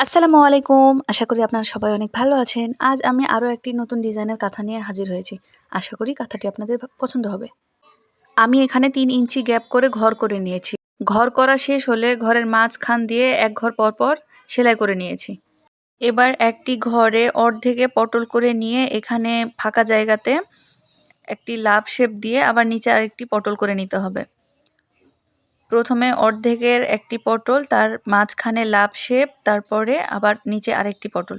আসসালামু আলাইকুম। আশা করি আপনারা সবাই অনেক ভালো আছেন। আজ আমি আরও একটি নতুন ডিজাইনের কাঁথা নিয়ে হাজির হয়েছি। আশা করি কাঁথাটি আপনাদের পছন্দ হবে। আমি এখানে তিন ইঞ্চি গ্যাপ করে ঘর করে নিয়েছি। ঘর করা শেষ হলে ঘরের মাঝখান দিয়ে এক ঘর পর পর সেলাই করে নিয়েছি। এবার একটি ঘরে অর্ধেকে পটল করে নিয়ে এখানে ফাঁকা জায়গাতে একটি লাভ শেপ দিয়ে আবার নিচে আরেকটি পটল করে নিতে হবে। প্রথমে অর্ধেকের একটি পটল, তার মাঝখানে লাভ শেপ, তারপরে আবার নিচে আরেকটি পটল।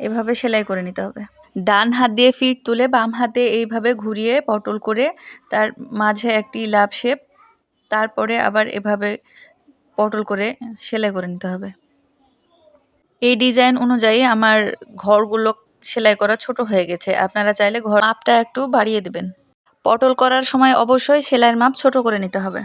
এভাবে সেলাই করে নিতে হবে। ডান হাত দিয়ে ফিট তুলে বাম হাতে এইভাবে ঘুরিয়ে পটল করে তার মাঝে একটি লাভ শেপ, তারপরে আবার এভাবে পটল করে সেলাই করে নিতে হবে। এই ডিজাইন অনুযায়ী আমার ঘরগুলো সেলাই করা ছোট হয়ে গেছে। আপনারা চাইলে ঘর মাপটা একটু বাড়িয়ে দেবেন। পটল করার সময় অবশ্যই সেলাইয়ের মাপ ছোট করে নিতে হবে।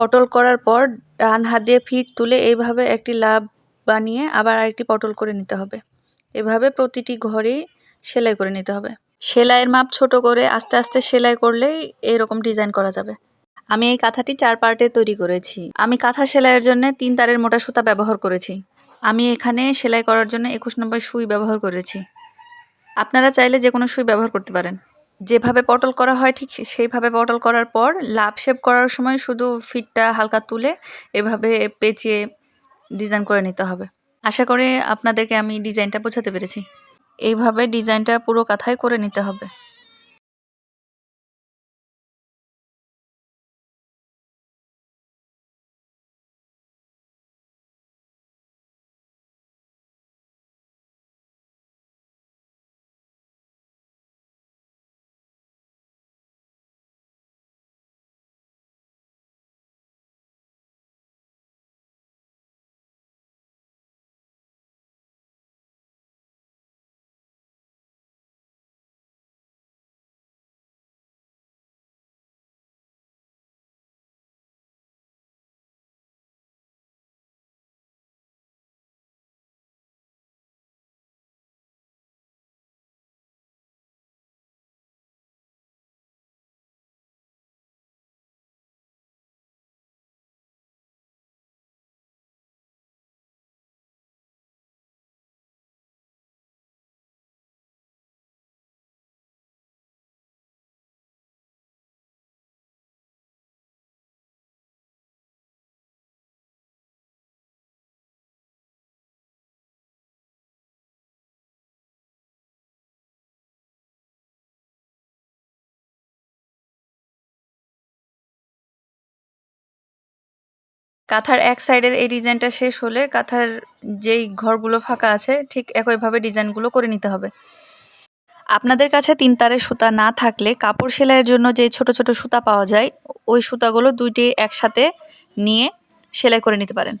পটল করার পর ডান হাত দিয়ে ফিট তুলে এইভাবে একটি লাভ বানিয়ে আবার আরেকটি পটল করে নিতে হবে। এভাবে প্রতিটি ঘরেই সেলাই করে নিতে হবে। সেলাইয়ের মাপ ছোট করে আস্তে আস্তে সেলাই করলেই এরকম ডিজাইন করা যাবে। আমি এই কাঁথাটি চার পার্টে তৈরি করেছি। আমি কাঁথা সেলাইয়ের জন্য তিন তারের মোটা সুতা ব্যবহার করেছি। আমি এখানে সেলাই করার জন্য একুশ নম্বর সুই ব্যবহার করেছি। আপনারা চাইলে যে কোনো সুই ব্যবহার করতে পারেন। যেভাবে পটল করা হয় ঠিক সেইভাবে পটল করার পর লাভ শেপ করার সময় শুধু ফিটটা হালকা তুলে এভাবে পেঁচিয়ে ডিজাইন করে নিতে হবে। আশা করে আপনাদেরকে আমি ডিজাইনটা বোঝাতে পেরেছি। এইভাবে ডিজাইনটা পুরো কাঁথায় করে নিতে হবে। কাঁথার এক সাইডের এই ডিজাইনটা শেষ হলে কাঁথার যেই ঘরগুলো ফাঁকা আছে, ঠিক একইভাবে ডিজাইনগুলো করে নিতে হবে। আপনাদের কাছে তিন তারের সুতা না থাকলে কাপড় সেলাইয়ের জন্য যে ছোট ছোট সুতা পাওয়া যায়, ওই সুতাগুলো দুইটি একসাথে নিয়ে সেলাই করে নিতে পারেন।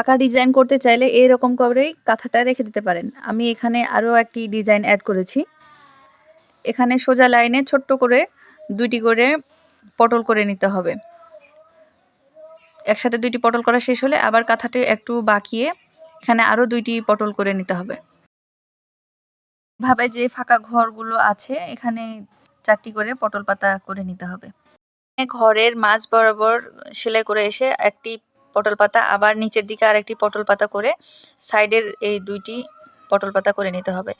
ফাঁকা ডিজাইন করতে চাইলে এরকম করেই কাঁথাটা রেখে দিতে পারেন। আমি এখানে আরও একটি ডিজাইন অ্যাড করেছি। এখানে সোজা লাইনে ছোট্ট করে দুইটি করে পটল করে নিতে হবে। একসাথে দুইটি পটল করা শেষ হলে আবার কাঁথাটি একটু বাঁকিয়ে এখানে আরও দুইটি পটল করে নিতে হবে। ভাবে যে ফাঁকা ঘরগুলো আছে, এখানে চারটি করে পটল পাতা করে নিতে হবে। ঘরের মাঝ বরাবর সেলাই করে এসে একটি পটল পাতা, আবার নিচের দিকে আরেকটি পটল পাতা করে সাইডের এই দুইটি পটল পাতা করে নিতে হবে।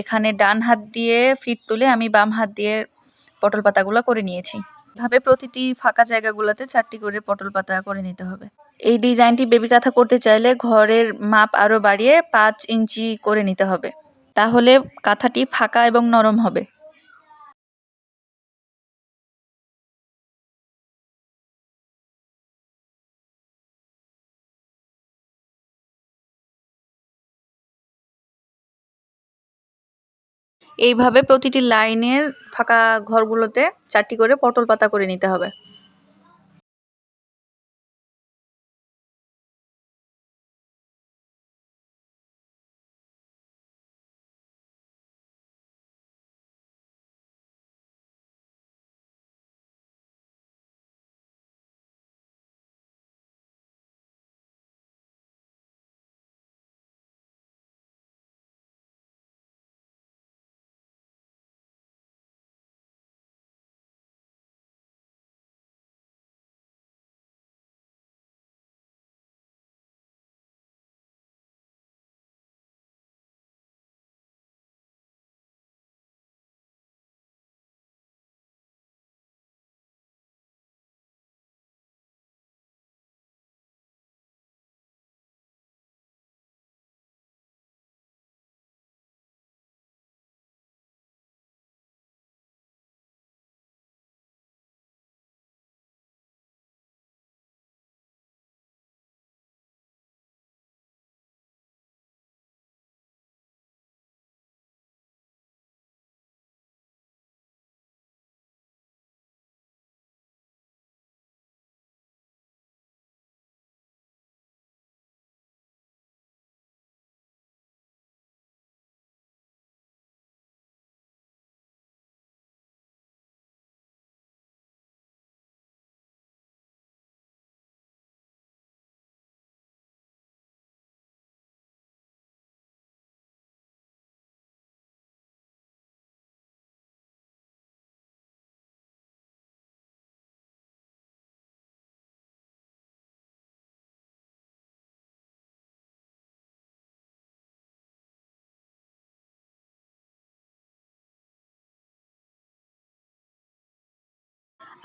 এখানে ডান হাত দিয়ে ফিট তুলে আমি বাম হাত দিয়ে পটল পাতাগুলো করে নিয়েছি। ভাবে প্রতিটি ফাঁকা জায়গাগুলোতে চারটি করে পটল পাতা করে নিতে হবে। এই ডিজাইনটি বেবি কাঁথা করতে চাইলে ঘরের মাপ আরও বাড়িয়ে পাঁচ ইঞ্চি করে নিতে হবে। তাহলে কাঁথাটি ফাঁকা এবং নরম হবে। এইভাবে প্রতিটি লাইনের ফাঁকা ঘরগুলোতে চারটি করে পটল পাতা করে নিতে হবে।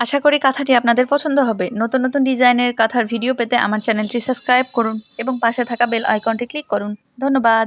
আশা করি কাঁথাটি আপনাদের পছন্দ হবে। নতুন নতুন ডিজাইনের কাঁথার ভিডিও পেতে আমার চ্যানেলটি সাবস্ক্রাইব করুন এবং পাশে থাকা বেল আইকনটি ক্লিক করুন। ধন্যবাদ।